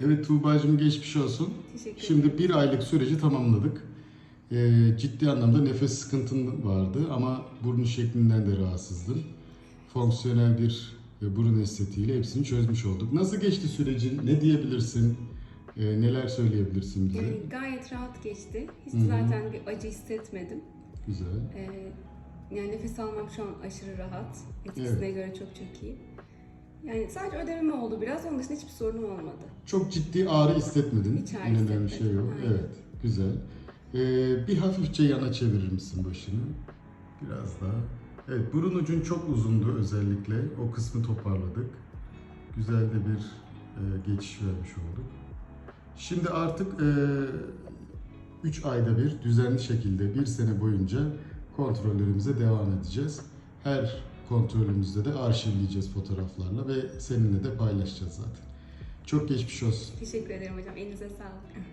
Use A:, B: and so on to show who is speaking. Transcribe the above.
A: Evet Tuğba'cığım geçmiş olsun.
B: Teşekkür
A: Şimdi bir aylık süreci tamamladık. Ee, ciddi anlamda nefes sıkıntın vardı ama burun şeklinden de rahatsızdın. Fonksiyonel bir e, burun estetiğiyle hepsini çözmüş olduk. Nasıl geçti sürecin? Ne diyebilirsin? Ee, neler söyleyebilirsin bize?
B: Yani gayet rahat geçti. Hiç
A: Hı hı.
B: zaten bir acı hissetmedim.
A: Güzel.
B: Ee, yani nefes almam şu an aşırı rahat. Eskisine göre çok çok iyi. Yani sadece ödememe oldu biraz. Onun dışında hiçbir sorunum olmadı.
A: Çok ciddi ağrı hissetmedin.
B: Hiç ağrı
A: En önemli şey yok.
B: aynen.
A: Evet, güzel. Ee, bir hafifçe yana çevirir misin başını? Biraz daha. Evet, burun ucun çok uzundu özellikle. O kısmı toparladık. Güzel de bir e, geçiş vermiş olduk. Şimdi artık 3 ayda bir düzenli şekilde bir sene boyunca kontrollerimize devam edeceğiz. Her kontrolümüzde de arşivleyeceğiz fotoğraflarla ve seninle de paylaşacağız zaten. Çok geçmiş olsun.
B: Teşekkür ederim hocam. Elinize sağlık.